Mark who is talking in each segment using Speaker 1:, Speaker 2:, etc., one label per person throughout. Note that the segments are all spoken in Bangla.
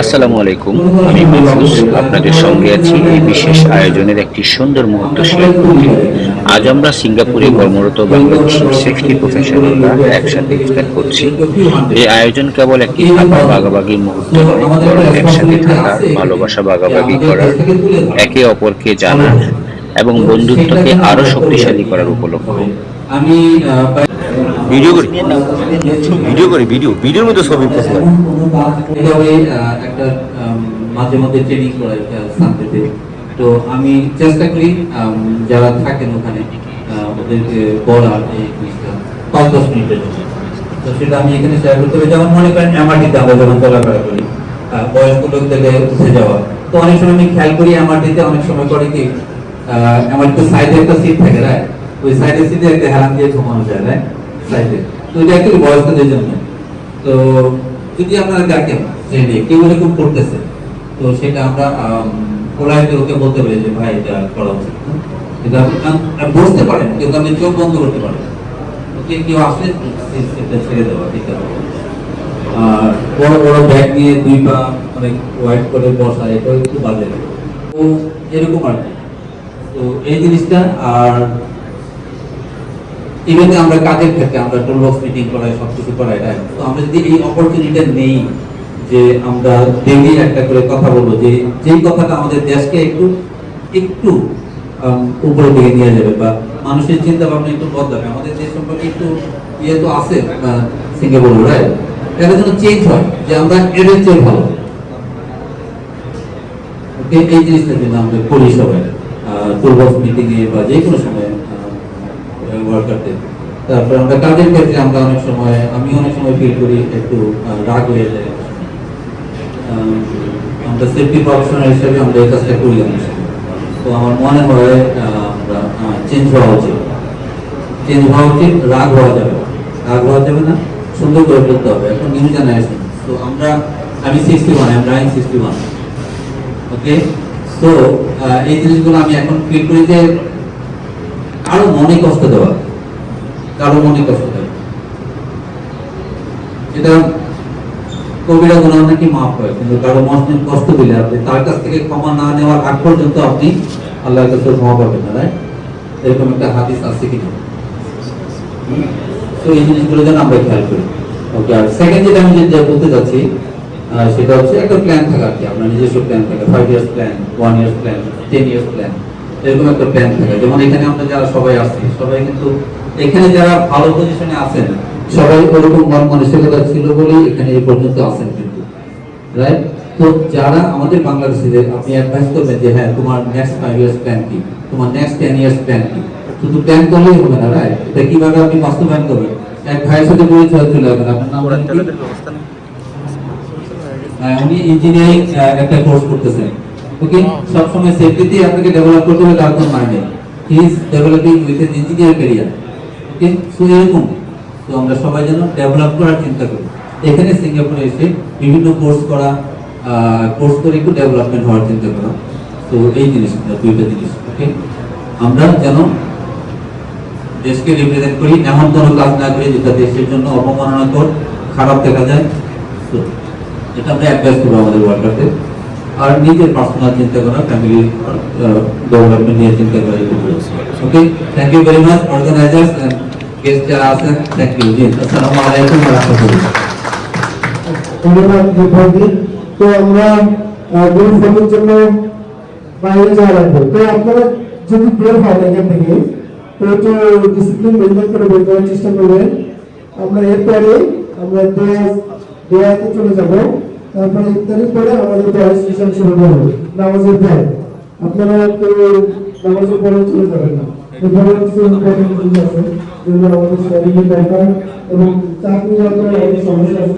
Speaker 1: আসসালামু আলাইকুম আমি মাহফুজ আপনাদের সঙ্গে আছি এই বিশেষ আয়োজনের একটি সুন্দর মুহূর্ত শেয়ার করতে। আজ আমরা সিঙ্গাপুরে কর্মরত বাংলাদেশি সেফটি প্রফেশনালরা একসাথে ইফতার করছি। এই আয়োজন কেবল একটি খাবার বাগাবাগি মুহূর্ত নয়, বরং একসাথে থাকার ভালোবাসা বাগাবাগি করার একে অপরকে জানার এবং বন্ধুত্বকে আরও শক্তিশালী করার উপলক্ষ।
Speaker 2: ভিডিও করি ভিডিও করি ভিডিও ভিডিওর মধ্যে
Speaker 3: আহ, একটা আম, মাঝে মধ্যে ট্রেনিং করাই সানডেতে তো আমি চেষ্টা করি যারা থাকেন ওখানে ওদেরকে বলার এই জিনিসটা পাঁচ দশ মিনিটের। তো সেটা আমি এখানে শেয়ার করতে পারি। যেমন মনে করেন এমআরটিতে আমরা চলাফেরা করি বয়স্ক উঠে যাওয়া। তো অনেক সময় আমি খেয়াল করি এমআরটিতে অনেক সময় করে কি আমার তো সাইডে একটা সিট থাকে রাইট ওই সাইডের সিটে একটা হেলান দিয়ে ঘুমানো যায় রাইট সাইডে তো এটা অ্যাকচুয়ালি বয়স্কদের জন্য। তো যদি আপনারা দেখেন ট্রেনে কেউ এরকম করতেছে তো সেটা আমরা পোলাইটে ওকে বলতে পারি যে, ভাই, এটা করা উচিত কিন্তু আপনি বসতে পারেন, কিন্তু আপনি চোখ বন্ধ করতে পারেন। ওকে, কেউ আসলে সেটা ছেড়ে দেওয়া, ঠিক আছে? আর বড় বড় ব্যাগ নিয়ে দুই পা অনেক ওয়াইট করে বসা এটাও একটু বাজে লাগে। তো এরকম আর কি। তো এই জিনিসটা, আর ইভেন আমরা কাজের ক্ষেত্রে আমরা টুল বক্স মিটিং করাই সব কিছু করাই? তো আমরা যদি এই অপরচুনিটি নেই যে আমরা ডেইলি একটা করে কথা বলব যে যেই কথাটা আমাদের দেশকে একটু একটু আম, উপরের দিকে নিয়ে যাবে বা মানুষের চিন্তা ভাবনা একটু বদলাবে। আমাদের দেশ সম্পর্কে একটু ইয়ে তো আছে সিঙ্গাপুর রাইট এটা যেন চেঞ্জ হয় যে আমরা এদের চেয়ে ভালো এই জিনিসটার জন্য আমরা করি সবাই। টুলবক্স মিটিং এ বা যে কোনো সময় তারপরে আমরা কাজের ক্ষেত্রে আমরা অনেক সময়, আমি অনেক সময় ফিল করি একটু রাগ হয়ে যায়। আমরা সেফটি প্রফেশনাল হিসেবে আমরা এই কাজটা করি অনেক তো আমার মনে হয় আমরা চেঞ্জ হওয়া উচিত। চেঞ্জ হওয়া উচিত, রাগ হওয়া যাবে রাগ হওয়া যাবে না, সুন্দর করে বলতে হবে। এখন নিউ জেনারেশন তো আমরা, আমি সিক্সটি ওয়ান আমি রাইন সিক্সটি ওয়ান ওকে তো এই জিনিসগুলো আমি এখন ফিল করি যে, কারও মনে কষ্ট দেওয়া। কষ্ট দেওয়া এটা কবিরা নাকি মাফ হয়, কিন্তু কারও মনে কষ্ট দিলে আপনি তার কাছ থেকে ক্ষমা না নেওয়ার আগ পর্যন্ত আপনি আল্লাহর কাছে ক্ষমা পাবেন না রাইট এরকম একটা হাদিস আছে কিনা? তো এই জিনিসগুলো যেন আমরা খেয়াল করি। ওকে আর সেকেন্ড যেটা আমি বলতে যাচ্ছি সেটা হচ্ছে একটা প্ল্যান থাকা কি। আপনার নিজস্ব প্ল্যান থাকে five years plan one years plan ten years plan এরকম একটা প্ল্যান থাকে। যেমন এখানে আমরা যারা সবাই আসছি, সবাই কিন্তু এখানে যারা ভালো পজিশনে আছেন সবাই ওরকম মন মানসিকতা ছিল বলেই এখানে এই পর্যন্ত আছেন কিন্তু রাইট তো যারা আমাদের বাংলাদেশিদের আপনি অ্যাডভাইস করবেন যে হ্যাঁ তোমার নেক্সট ফাইভ ইয়ার্স প্ল্যান কি? তোমার নেক্সট টেন ইয়ার্স প্ল্যান কি? শুধু প্ল্যান করলেই হবে না রাইট এটা কীভাবে আপনি বাস্তবায়ন করবেন? এক ভাইয়ের সাথে চলে আপনার হ্যাঁ, উনি ইঞ্জিনিয়ারিং একটা কোর্স করতেছেন ওকে সবসময় সেফটিতে আপনাকে ডেভেলপ করতে হবে তার কোনো মানে he is developing with engineer career এরকম তো আমরা সবাই যেন ডেভেলপ করার চিন্তা করি। এখানে সিঙ্গাপুরে এসে বিভিন্ন কোর্স করা কোর্স করে একটু ডেভেলপমেন্ট হওয়ার চিন্তা করা তো এই জিনিসটা দুইটা জিনিস ওকে আমরা যেন দেশকে রিপ্রেজেন্ট করি এমন কোনো কাজ না করি যেটা দেশের জন্য অপমাননাকর, খারাপ দেখা যায়, তো এটা আমরা অ্যাডভাইস করব আমাদের ওয়ার্কারদের আর নিজের পার্সোনাল চিন্তা করা ফ্যামিলির ডেভেলপমেন্ট নিয়ে চিন্তা করা okay thank you very much organizers and guest যারা আছেন থ্যাংক ইউ জি আসসালামু আলাইকুম ওয়া রাহমাতুল্লাহ
Speaker 4: ধন্যবাদ বিভাগী তো আমরা গ্রুপ ফটোর জন্য বাইরে যাওয়া লাগবে তো আপনারা যদি বের হয় এখান থেকে তো একটু ডিসিপ্লিন মেনটেন করে বের করার চেষ্টা করবেন আমরা এরপরে আমরা দেয়া দেয়াতে চলে যাব তারপরে ইত্যাদি পরে আমাদের দেওয়া সেশন শুরু করব নামাজের পরে আপনারা একটু নামাজের পরে চলে যাবেন না এখানে কিছু ইম্পর্টেন্ট জিনিস আছে যেগুলো আমাদের শরীরের ব্যাপার এবং চাকরি ব্যাপারে অনেক সমস্যা আছে।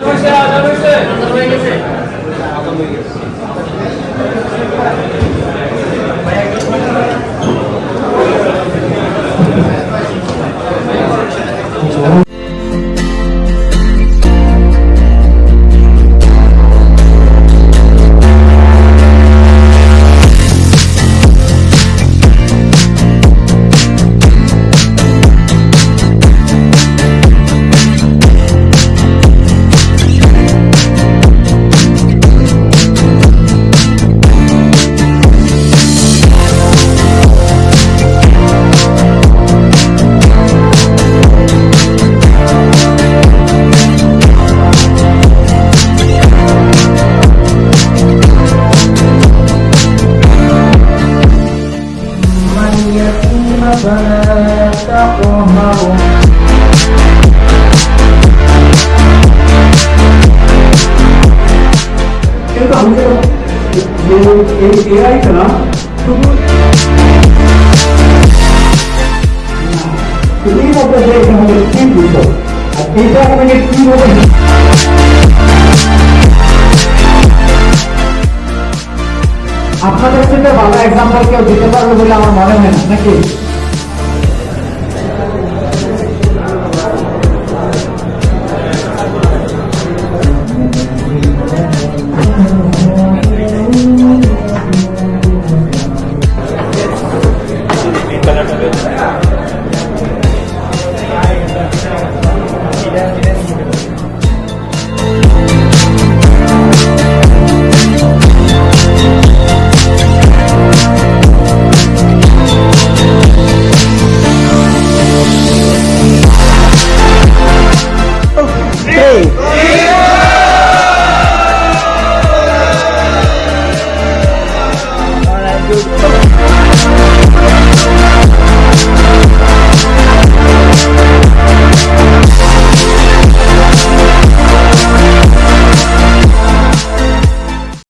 Speaker 5: আপনাদের থেকে ভালো এক্সাম্পল কেউ দিতে পারবে বলে আমার মনে হয় না নাকি?